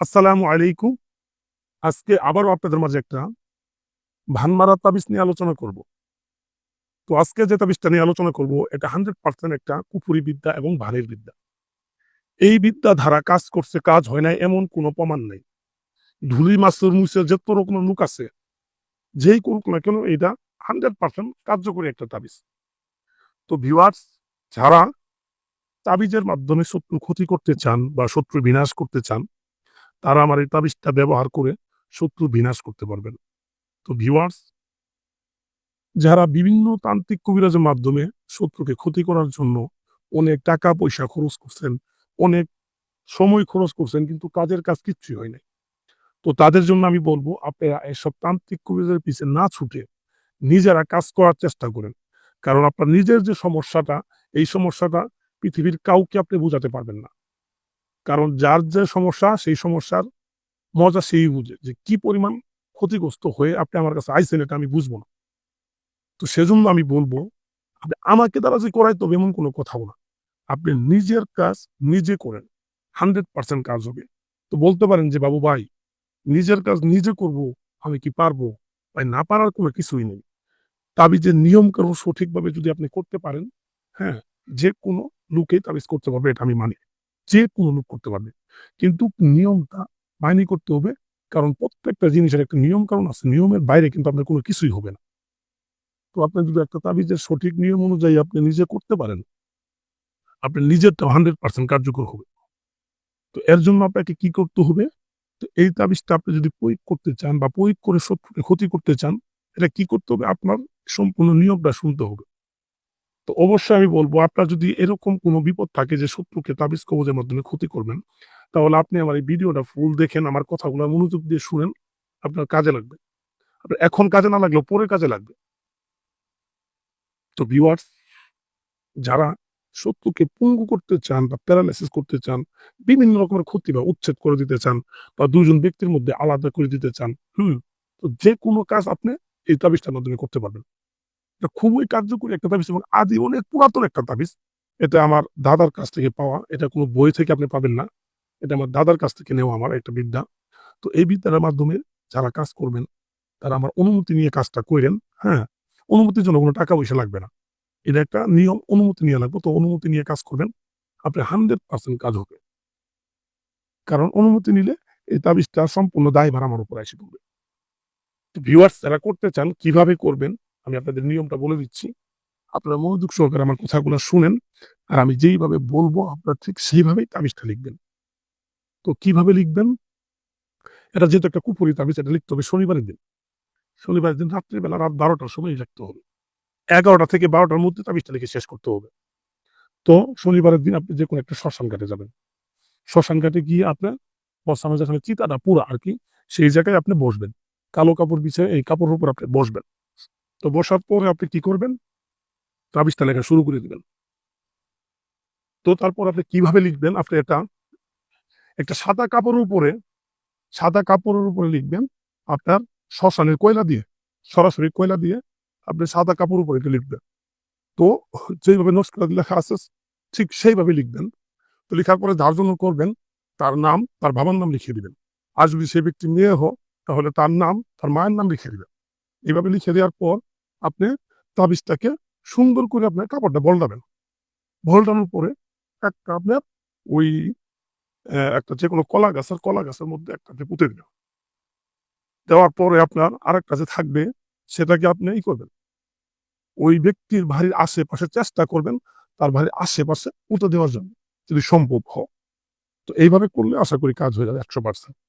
আসসালামু আলাইকুম। আজকে আবারও আপনাদের মাঝে একটা ভানমারা তাবিজ নিয়ে আলোচনা করব। তো আজকে যে তাবিজটা নিয়ে আলোচনা করব, এটা হান্ড্রেড পার্সেন্ট একটা কুপুরি বিদ্যা এবং ভানের বিদ্যা। এই বিদ্যা ধারা কাজ করছে, কাজ হয় না এমন কোনো প্রমাণ নাই। ধুলি, মাছের মুসের যত রকমের মুখ আছে, যেই করুক না কেন এটা হান্ড্রেড পার্সেন্ট কার্যকরী একটা তাবিজ। তো ভিউয়ার্স যারা তাবিজের মাধ্যমে শত্রু ক্ষতি করতে চান বা শত্রু বিনাশ করতে চান তারা আমার এই তাবিজটা ব্যবহার করে শত্রু বিনাশ করতে পারবেন তো ভিউয়ার্স যারা বিভিন্ন তান্ত্রিক কবিরাজের মাধ্যমে শত্রুকে ক্ষতি করার জন্য অনেক টাকা পয়সা খরচ করছেন, অনেক সময় খরচ করছেন, কিন্তু কাজের কাজ কিচ্ছুই হয় নাই। তো তাদের জন্য আমি বলব, আপনারা এসব তান্ত্রিক কবিরাজের পিছে না ছুটে নিজেরা কাজ করার চেষ্টা করেন। কারণ আপনার নিজের যে সমস্যাটা, এই সমস্যাটা পৃথিবীর কাউকে আপনি বোঝাতে পারবেন না। কারণ যার যে সমস্যা, সেই সমস্যার মজা সেই বুঝে যে কি পরিমাণ ক্ষতিগ্রস্ত হয়ে আপনি আমার কাছে আইসেন এটা আমি বুঝব না। তো সেজন্য আমি বলব, আপনি আমাকে দ্বারা যে করাই তবে এমন কোনো কথাও না। আপনি নিজের কাজ নিজে করেন, হান্ড্রেড পার্সেন্ট কাজ হবে। তো বলতে পারেন যে, বাবু ভাই, নিজের কাজ নিজে করব, আমি কি পারব? ভাই, না পারার কোনো কিছুই নেই। তাবি যে নিয়ম কানুন সঠিকভাবে যদি আপনি করতে পারেন হ্যাঁ যে কোনো লোকেই তাবিজ করতে পারবে, এটা আমি মানি। যে কোনো লোক করতে পারবে। কিন্তু নিয়মটা মাইনি করতে হবে, কারণ প্রত্যেকটা জিনিসের একটা নিয়ম কারণ আছে। নিয়মের বাইরে কিন্তু আপনার কোনো কিছুই হবে না। তো আপনি যদি একটা তাবিজের সঠিক নিয়ম অনুযায়ী আপনি নিজে করতে পারেন আপনি নিজেরটা হান্ড্রেড পার্সেন্ট কার্যকর হবে। তো এর জন্য আপনাকে কি করতে হবে? তো এই তাবিজটা আপনি যদি প্রয়োগ করতে চান বা প্রয়োগ করে শত্রুকে ক্ষতি করতে চান, এটা কি করতে হবে? আপনার সম্পূর্ণ নিয়মটা শুনতে হবে। তো অবশ্যই আমি বলব, আপনার যদি এরকম কোনো বিপদ থাকে যে শত্রুকে তাবিজ কবজের মাধ্যমে ক্ষতি করবেন, তাহলে আপনি আমার এই ভিডিওটা ফুল দেখেন, আমার কথাগুলো মনোযোগ দিয়ে শুনেন, আপনার কাজে লাগবে। আপনার এখন কাজে না লাগলেও পরে কাজে লাগবে। তো ভিউয়ার্স যারা শত্রুকে পঙ্গু করতে চান বা প্যারালাইসিস করতে চান, বিভিন্ন রকমের ক্ষতি বা উচ্ছেদ করে দিতে চান বা দুজন ব্যক্তির মধ্যে আলাদা করে দিতে চান, হুম, তো যে কোনো কাজ আপনি এই তাবিজটার মাধ্যমে করতে পারবেন। এটা খুবই কার্যকরী একটা তাবিজ এবং আদি অনেক পুরাতন একটা তাবিজ। এটা আমার দাদার কাছ থেকে পাওয়া। এটা কোনো বই থেকে আপনি পাবেন না। এটা আমার দাদার কাছ থেকে নেওয়া আমার একটা বিদ্যা। তো এই বিদ্যার মাধ্যমে যারা কাজ করবেন, তারা আমার অনুমতি নিয়ে কাজটা করেন হ্যাঁ। অনুমতির জন্য কোনো টাকা পয়সা লাগবে না। এটা একটা নিয়ম, অনুমতি নিয়ে লাগবে। তো অনুমতি নিয়ে কাজ করবেন, আপনি হান্ড্রেড পার্সেন্ট কাজ হবে। কারণ অনুমতি নিলে এই তাবিজটা সম্পূর্ণ দায়ভার আমার উপর এসে পড়বে। ভিউয়ার্স যারা করতে চান, কীভাবে করবেন? আমি আপনাদের নিয়মটা বলে দিচ্ছি। আপনারা মনোযোগ সহকারে আমার কথাগুলো শুনেন। আর আমি যেইভাবে বলব আপনারা ঠিক সেইভাবেই তাবিজটা লিখবেন। তো কীভাবে লিখবেন? এটা যেহেতু একটা কুপুরি তাবিজ এটা লিখতে হবে শনিবারের দিন। শনিবারের দিন রাত্রিবেলা রাত বারোটার সময় লিখতে হবে। এগারোটা থেকে বারোটার মধ্যে তাবিজটা লিখে শেষ করতে হবে। তো শনিবারের দিন আপনি যে কোনো একটা শ্মশান ঘাটে যাবেন। শ্মশান ঘাটে গিয়ে আপনার বসানো যেখানে চিতাটা পুরা আর কি, সেই জায়গায় আপনি বসবেন। কালো কাপড় বিছিয়ে এই কাপড়ের উপর আপনি বসবেন। তো বসার পরে আপনি কি করবেন? তাবিজটা লেখা শুরু করে দিবেন। তো তারপর আপনি কীভাবে লিখবেন? আপনি এটা একটা সাদা কাপড়ের উপরে, সাদা কাপড়ের উপরে লিখবেন আপনার শ্মশানের কয়লা দিয়ে, সরাসরি কয়লা দিয়ে আপনি সাদা কাপড়ের উপরে এটা লিখবেন। তো যেভাবে নস্করা লেখা আছে, ঠিক সেইভাবে লিখবেন। তো লেখার পরে যার জন্য করবেন, তার নাম, তার বাবার নাম লিখে দিবেন। আর যদি সে ব্যক্তি মেয়ে হোক তাহলে তার নাম, তার মায়ের নাম লিখে দিবেন। এইভাবে লিখে দেওয়ার পর আপনি তাবিজটাকে সুন্দর করে আপনার কাপড়টা বলটাবেন বলদানোর পরে একটা আপনার ওই একটা যে কোনো কলা গাছের কলা গাছের মধ্যে একটা আপনি পুঁতে দিবেন। দেওয়ার পরে আপনার আরেকটা যে থাকবে সেটাকে আপনি ই করবেন। ওই ব্যক্তির বাড়ির আশেপাশে চেষ্টা করবেন তার বাড়ির আশেপাশে পুঁতে দেওয়ার জন্য। যদি সম্ভব হয়। তো এইভাবে করলে আশা করি কাজ হয়ে যাবে একশো পার্সেন্ট।